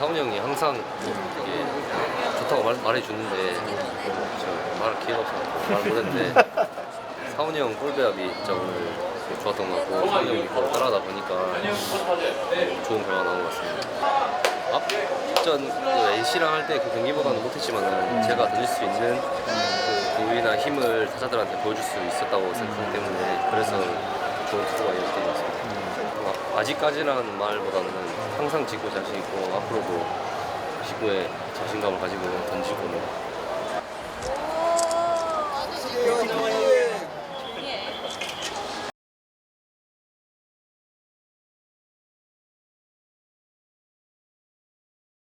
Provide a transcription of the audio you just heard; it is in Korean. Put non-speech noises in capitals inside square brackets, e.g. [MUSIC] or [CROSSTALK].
사훈 형이 항상 이게 좋다고 말, 말해주는데 말할 기회가 없어서 말 못했는데 [LAUGHS] 사훈이 형 꿀배합이 진짜 오늘 좋았던 것 같고 사훈이 형이 그걸 따라하다 보니까 좋은 결과가 나온 것 같습니다. 아, 앞전 그 NC랑 할 때 그 경기보다는 못했지만 은 음. 제가 던질 수 있는 그 고의나 힘을 타자들한테 보여줄 수 있었다고 생각하기 때문에 그래서 좋은 투구가 이었던 것 같습니다. 아, 아직까지라는 말보다는 항상 지고 자신 있고 앞으로도 지구에 자신감을 가지고 던지고